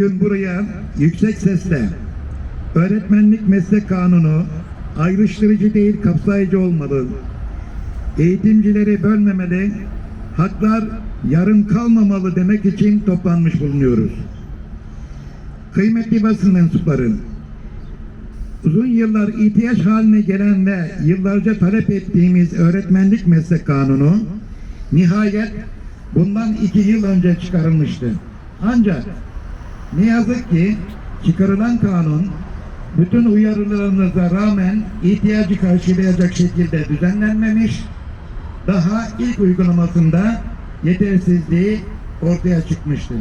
Bugün buraya yüksek sesle öğretmenlik meslek kanunu ayrıştırıcı değil kapsayıcı olmalı. Eğitimcileri bölmemeli, haklar yarım kalmamalı demek için toplanmış bulunuyoruz. Kıymetli basın mensupları, uzun yıllar ihtiyaç haline gelen ve yıllarca talep ettiğimiz öğretmenlik meslek kanunu nihayet bundan iki yıl önce çıkarılmıştı. Ancak ne yazık ki çıkarılan kanun bütün uyarılarımıza rağmen ihtiyacı karşılayacak şekilde düzenlenmemiş, daha ilk uygulamasında yetersizliği ortaya çıkmıştı.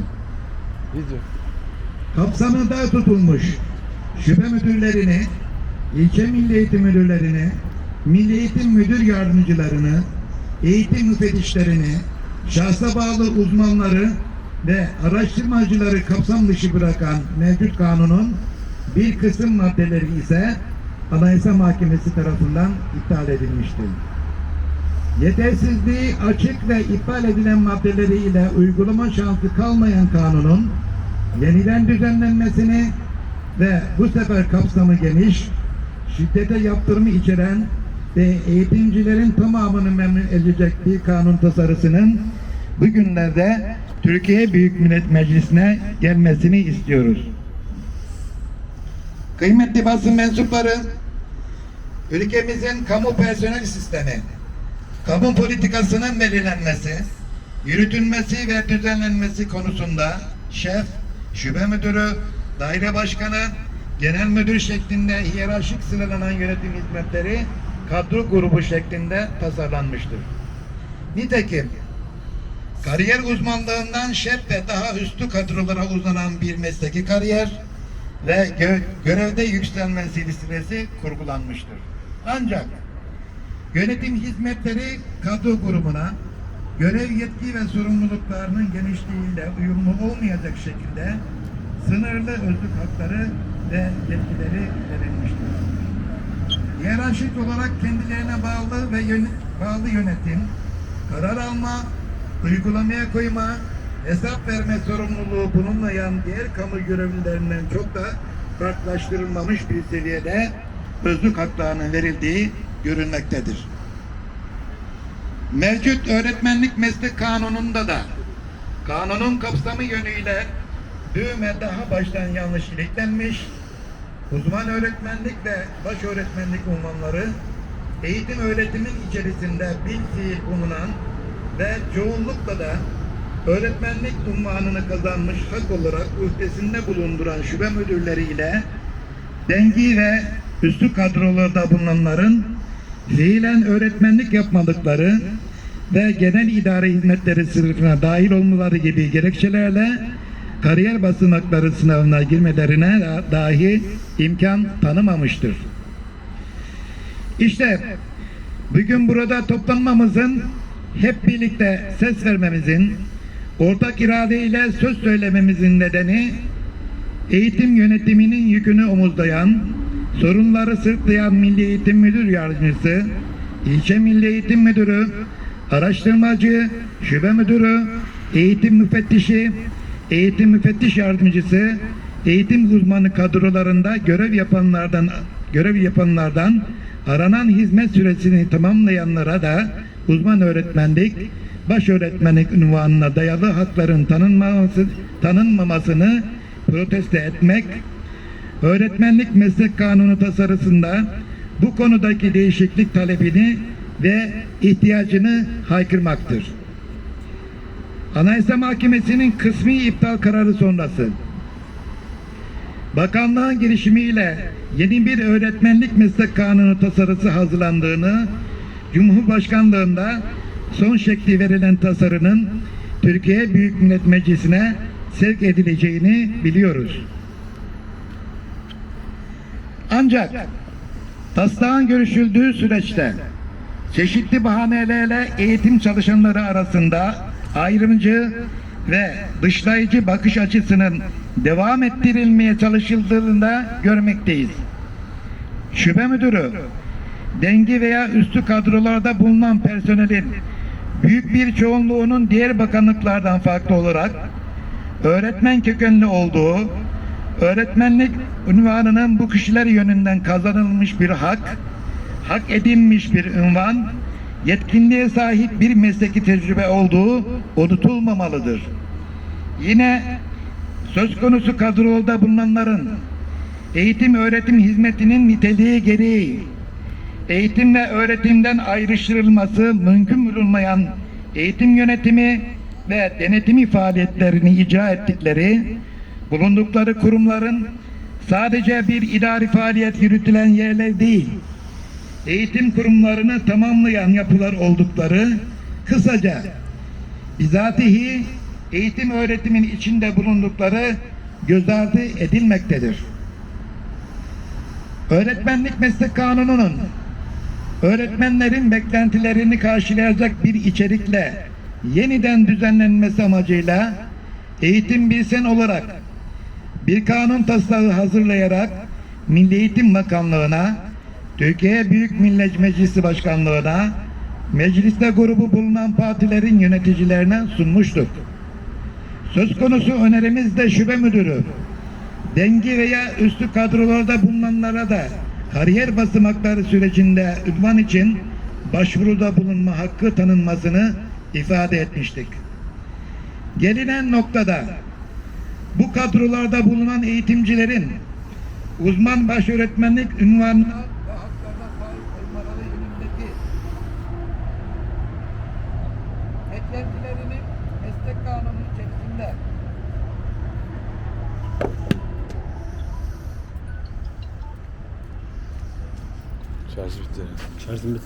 Kapsamında tutulmuş şube müdürlerini, ilçe milli eğitim müdürlerini, milli eğitim müdür yardımcılarını, eğitim müfettişlerini, şahsa bağlı uzmanları ve araştırmacıları kapsam dışı bırakan mevcut kanunun bir kısım maddeleri ise Anayasa Mahkemesi tarafından iptal edilmiştir. Yetersizliği açık ve iptal edilen maddeleriyle uygulama şansı kalmayan kanunun yeniden düzenlenmesini ve bu sefer kapsamı geniş, şiddete yaptırımı içeren ve eğitimcilerin tamamını memnun edecek bir kanun tasarısının bugünlerde Türkiye Büyük Millet Meclisi'ne gelmesini istiyoruz. Kıymetli basın mensupları, ülkemizin kamu personel sistemi, kamu politikasının belirlenmesi, yürütülmesi ve düzenlenmesi konusunda şef, şube müdürü, daire başkanı, genel müdür şeklinde hiyerarşik sıralanan yönetim hizmetleri kadro grubu şeklinde tasarlanmıştır. Nitekim kariyer uzmanlığından şef ve daha üstü kadrolara uzanan bir mesleki kariyer ve gö- görevde yükselme silsilesi kurgulanmıştır. Ancak yönetim hizmetleri kadro grubuna görev yetki ve sorumluluklarının genişliğiyle uyumlu olmayacak şekilde sınırlı özlük hakları ve yetkileri verilmiştir. Hiyerarşik olarak kendilerine bağlı ve yön- bağlı yönetim, karar alma, uygulamaya koyma, hesap verme sorumluluğu bulunmayan diğer kamu görevlilerinden çok da farklılaştırılmamış bir seviyede özlük haklarının verildiği görülmektedir. Mevcut öğretmenlik meslek kanununda da kanunun kapsamı yönüyle düğme daha baştan yanlış iliklenmiş, uzman öğretmenlik ve baş öğretmenlik unvanları eğitim öğretimin içerisinde bil fiil bulunan ve çoğunlukla da öğretmenlik unvanını kazanmış hak olarak üstesinde bulunduran şube müdürleriyle dengi ve üstü kadrolarda bulunanların fiilen öğretmenlik yapmadıkları ve genel idare hizmetleri sınıfına dahil olmaları gibi gerekçelerle kariyer basamakları sınavına girmelerine da- dahi imkan tanımamıştır. İşte bugün burada toplanmamızın hep birlikte ses vermemizin, ortak iradeyle söz söylememizin nedeni eğitim yönetiminin yükünü omuzlayan, sorunları sırtlayan Milli Eğitim Müdür Yardımcısı, ilçe Milli Eğitim Müdürü, araştırmacı, şube müdürü, eğitim müfettişi, eğitim müfettiş yardımcısı, eğitim uzmanı kadrolarında görev yapanlardan görev yapanlardan aranan hizmet süresini tamamlayanlara da uzman öğretmenlik, baş öğretmenlik unvanına dayalı hakların tanınmaması, tanınmamasını protesto etmek, öğretmenlik meslek kanunu tasarısında bu konudaki değişiklik talebini ve ihtiyacını haykırmaktır. Anayasa Mahkemesi'nin kısmi iptal kararı sonrası bakanlığın girişimiyle yeni bir öğretmenlik meslek kanunu tasarısı hazırlandığını Cumhurbaşkanlığında son şekli verilen tasarının Türkiye Büyük Millet Meclisi'ne sevk edileceğini biliyoruz. Ancak taslağın görüşüldüğü süreçte çeşitli bahanelerle eğitim çalışanları arasında ayrımcı ve dışlayıcı bakış açısının devam ettirilmeye çalışıldığını da görmekteyiz. Şube müdürü, dengi veya üstü kadrolarda bulunan personelin büyük bir çoğunluğunun diğer bakanlıklardan farklı olarak öğretmen kökenli olduğu, öğretmenlik unvanının bu kişiler yönünden kazanılmış bir hak, hak edinmiş bir ünvan, yetkinliğe sahip bir mesleki tecrübe olduğu unutulmamalıdır. Yine söz konusu kadroda bulunanların eğitim öğretim hizmetinin niteliği gereği eğitim ve öğretimden ayrıştırılması mümkün bulunmayan eğitim yönetimi ve denetimi faaliyetlerini icra ettikleri bulundukları kurumların sadece bir idari faaliyet yürütülen yerler değil, eğitim kurumlarını tamamlayan yapılar oldukları kısaca bizatihi eğitim öğretimin içinde bulundukları göz ardı edilmektedir. Öğretmenlik meslek kanununun öğretmenlerin beklentilerini karşılayacak bir içerikle yeniden düzenlenmesi amacıyla eğitim bilsen olarak bir kanun taslağı hazırlayarak Milli Eğitim Bakanlığı'na, Türkiye Büyük Millet Meclisi Başkanlığı'na, mecliste grubu bulunan partilerin yöneticilerine sunmuştuk. Söz konusu önerimiz de şube müdürü, dengi veya üstü kadrolarda bulunanlara da kariyer basamakları sürecinde ünvan için başvuruda bulunma hakkı tanınmasını ifade etmiştik. Gelinen noktada bu kadrolarda bulunan eğitimcilerin uzman başöğretmenlik ünvanına ve haklarına sahip olmaları yönündeki beklentilerini meslek kanunu içerisinde Şarj bitti. Şarjım bitti.